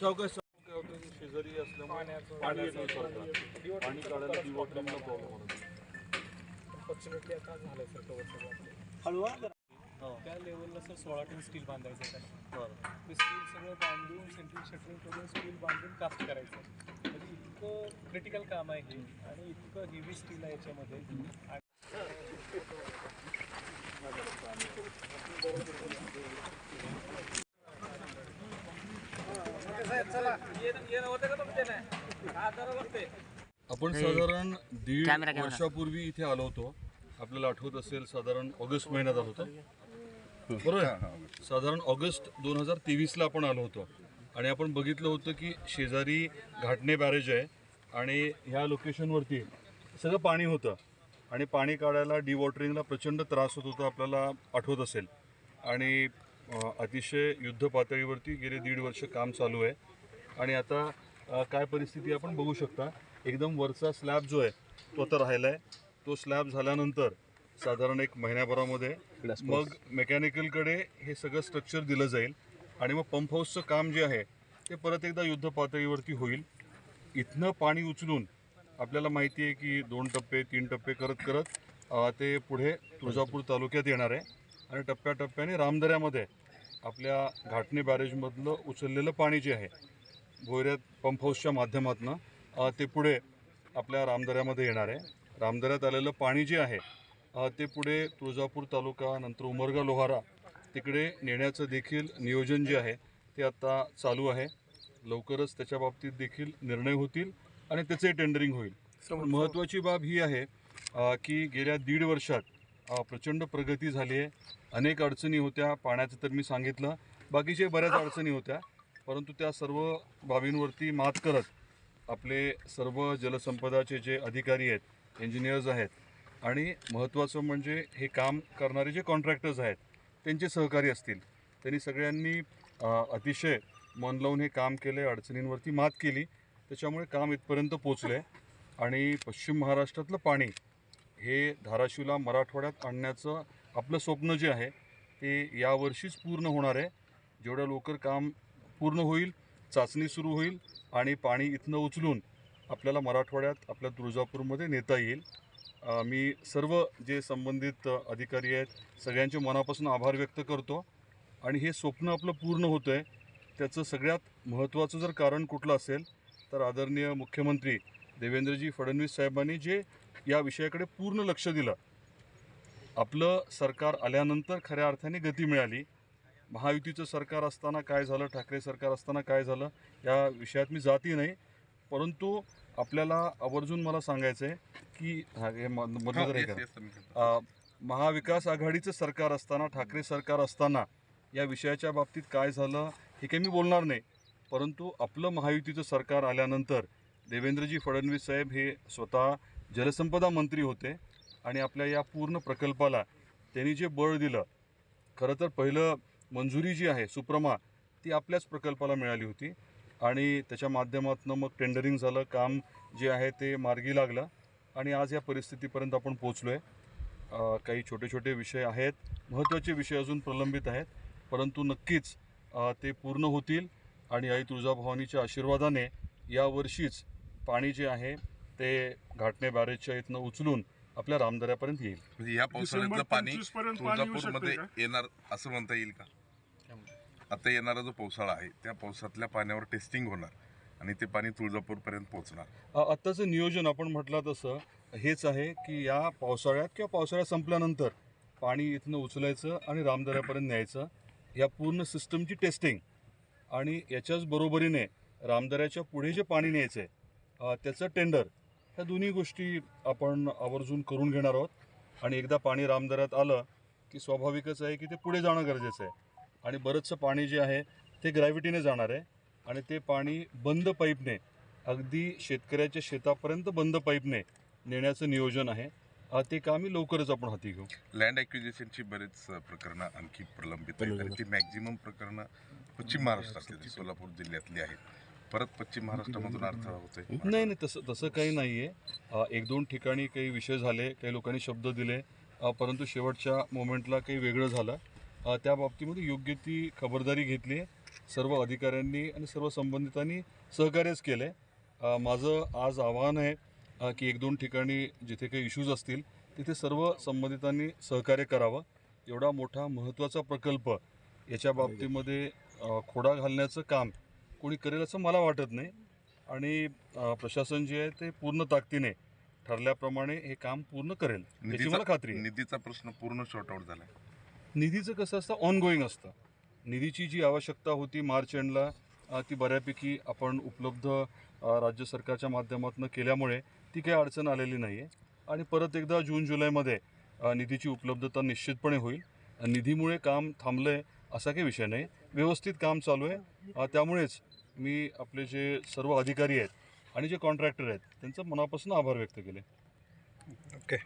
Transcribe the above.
चौकस काय होतं. की शेजारी असल्यामुळे पाणी येत नव्हतं पाणी काढायला डिवॉटरिंगला प्रॉब्लेम होता त्या लेवलला सर सोळा टन स्टील बांधायचं त्याला. ते स्टील सगळं बांधून सेंट्रिक शटरिंग करून स्टील बांधून कास्ट करायचं. म्हणजे इतकं क्रिटिकल काम आहे हे आणि इतकं हेवी स्टील आहे याच्यामध्ये. आपण साधारण दीड वर्षापूर्वी इथे आलो होतो. आपल्याला आठवत असेल साधारण ऑगस्ट महिन्यात आलो होतो. बरोबर? साधारण ऑगस्ट दोन हजार तेवीसला आपण आलो होतो. आणि आपण बघितलं होतं की शेजारी घाटणे बॅरेज आहे आणि ह्या लोकेशनवरती सगळं पाणी होतं. आणि पाणी काढायला डिवॉटरिंगला प्रचंड त्रास होत होता आपल्याला आठवत असेल. आणि अतिशय युद्ध पातळीवरती गेले दीड वर्ष काम चालू आहे. आणि आता काय परिस्थिती आपण बघू शकता. एकदम वरचा स्लॅब जो आहे तो आता राहिला आहे तो स्लॅब झाल्यानंतर साधारण एक महिन्याभरामध्ये मग मेकॅनिकलकडे हे सगळं स्ट्रक्चर दिलं जाईल आणि मग पंप हाऊसचं काम जे आहे ते परत एकदा युद्ध पातळीवरती होईल. इथनं पाणी उचलून आपल्याला माहिती आहे की दोन टप्पे तीन टप्पे करत करत ते पुढे तुळजापूर तालुक्यात येणार आहे. आणि टप्प्याटप्प्याने रामदऱ्यामध्ये आपल्या घाटणे बॅरेजमधलं उचललेलं पाणी जे आहे भोयऱ्यात पंप हाऊसच्या माध्यमातून ते पुढे आपल्या रामदऱ्यामध्ये येणार आहे. रामदऱ्यात आलेलं पाणी जे आहे ते पुढे तुळजापूर तालुका नंतर उमरगा लोहारा तिकडे नेण्याचं देखील नियोजन जे आहे ते आता चालू आहे. लवकरच त्याच्या बाबतीत देखील निर्णय होतील आणि त्याचे टेंडरिंग होईल. महत्त्वाची बाब ही आहे की गेल्या दीड वर्षात प्रचंड प्रगती झाली आहे. अनेक अडचणी होत्या पाण्याचं तर मी सांगितलं. बाकीचे बऱ्याच अडचणी होत्या. परंतु त्या सर्व बाबींवरती मात करत आपले सर्व जलसंपदाचे जे अधिकारी आहेत इंजिनियर्स आहेत आणि महत्त्वाचं म्हणजे हे काम करणारे जे कॉन्ट्रॅक्टर्स आहेत त्यांचे सहकारी असतील. त्यांनी सगळ्यांनी अतिशय मन लावून हे काम केले अडचणींवरती मात केली. त्याच्यामुळे काम इथपर्यंत पोचलं आहे आणि पश्चिम महाराष्ट्रातलं पाणी हे धाराशिवला मराठवाड्यात आणण्याचं आपलं स्वप्न जे आहे ते यावर्षीच पूर्ण होणार आहे. जेवढ्या लवकर काम पूर्ण होईल चाचणी सुरू होईल आणि पाणी इथनं उचलून आपल्याला मराठवाड्यात आपल्या तुळजापूरमध्ये नेता येईल. मी सर्व जे संबंधित अधिकारी आहेत सगळ्यांचे मनापासून आभार व्यक्त करतो. आणि हे स्वप्न आपलं पूर्ण होतं आहे त्याचं सगळ्यात महत्त्वाचं जर कारण कुठलं असेल तर आदरणीय मुख्यमंत्री देवेंद्रजी फडणवीस साहेबांनी जे या विषयाकडे पूर्ण लक्ष दिलं आपलं सरकार आल्यानंतर खऱ्या अर्थाने गती मिळाली. महायुतीचं सरकार असताना काय झालं ठाकरे सरकार असताना काय झालं या विषयात मी जाती नाही. परंतु आपल्याला आवर्जून मला सांगायचं आहे की हा, मधलं महाविकास आघाडीचं सरकार असताना ठाकरे सरकार असताना या विषयाच्या बाबतीत काय झालं हे काही मी बोलणार नाही. परंतु आपलं महायुतीचं सरकार आल्यानंतर देवेंद्रजी फडणवीस साहेब हे स्वतः जलसंपदा मंत्री होते आणि आपल्या या पूर्ण प्रकल्पाला त्यांनी जे बळ दिलं खरं तर पहिलं मंजुरी जी आहे सुप्रमा ती आपल्याच प्रकल्पाला मिळाली होती. आणि त्याच्या माध्यमातून मग टेंडरिंग झालं काम जे आहे ते मार्गी लागलं. आणि आज या परिस्थितीपर्यंत आपण पोचलो आहे काही छोटे छोटे विषय आहेत महत्त्वाचे विषय अजून प्रलंबित आहेत. परंतु नक्कीच ते पूर्ण होतील. आणि आई तुळजाभवानीच्या आशीर्वादाने यावर्षीच पाणी जे आहे ते घाटणे बॅरेजच्या इथनं उचलून आपल्या रामदऱ्यापर्यंत येईल. म्हणजे या पावसाळ्यातलं पाणी 25 पर्यंत पाणी येऊ तुळजापूरमध्ये? येणार असं म्हणता येईल का? आता येणारा जो पावसाळा आहे त्या पावसातल्या पाण्यावर टेस्टिंग होणार आणि ते पाणी तुळजापूरपर्यंत पोहोचणार. आत्ताचं नियोजन आपण म्हटलं तसं हेच आहे की या पावसाळ्यात किंवा पावसाळ्या संपल्यानंतर पाणी इथनं उचलायचं आणि रामदऱ्यापर्यंत न्यायचं या पूर्ण सिस्टमची टेस्टिंग आणि याच्याच बरोबरीने रामदऱ्याच्या पुढे जे पाणी न्यायचं आहे त्याचं टेंडर ह्या दोन्ही गोष्टी आपण आवर्जून करून घेणार आहोत. आणि एकदा पाणी रामदऱ्यात आलं की स्वाभाविकच आहे की ते पुढे जाणं गरजेचं आहे. आणि बरंचसं पाणी जे आहे ते ग्रॅव्हिटीने जाणार आहे. आणि ते पाणी बंद पाईपने अगदी शेतकऱ्याच्या शेतापर्यंत बंद पाईपने नेण्याचं नियोजन आहे. अ, ते कामही लवकरच आपण हाती घेऊ? लँड ॲक्विजिशनची बरेच प्रकरणं आणखी प्रलंबित आहेत. आणि ती मॅक्झिमम प्रकरणं पश्चिम महाराष्ट्रातली सोलापूर जिल्ह्यातली आहेत. परत पश्चिम महाराष्ट्रामधून अर्थ होते नाही नाही तसं तसं काही नाही आहे एक दोन ठिकाणी काही विषय झाले काही लोकांनी शब्द दिले परंतु शेवटच्या मोमेंटला काही वेगळं झालं. त्या बाबतीमध्ये योग्य ती खबरदारी घेतली आहे. सर्व अधिकाऱ्यांनी आणि सर्व संबंधितांनी सहकार्यच केलं आहे माझं आज आव्हान आहे की एक दोन ठिकाणी जिथे काही इश्यूज असतील तिथे सर्व संबंधितांनी सहकार्य करावं. एवढा मोठा महत्त्वाचा प्रकल्प याच्या बाबतीमध्ये खोडा घालण्याचं काम कोणी करेल असं मला वाटत नाही. आणि प्रशासन जे आहे ते पूर्ण ताकदीने ठरल्याप्रमाणे हे काम पूर्ण करेल याची मला खात्री निधीचा प्रश्न पूर्ण शॉर्ट आउट झालाय. निधीचं कसं असतं? ऑनगोईंग असतं. निधीची जी आवश्यकता होती मार्च एंडला ती बऱ्यापैकी आपण उपलब्ध राज्य सरकारच्या माध्यमातून केल्यामुळे ती काही अडचण आलेली नाही आहे आणि परत एकदा जून जुलैमध्ये निधीची उपलब्धता निश्चितपणे होईल. निधीमुळे काम थांबलं आहे असा काही विषय नाही. व्यवस्थित काम चालू आहे. त्यामुळेच मी आपले जे सर्व अधिकारी आहेत आणि जे कॉन्ट्रॅक्टर आहेत त्यांचं मनापासून आभार व्यक्त केले. ओके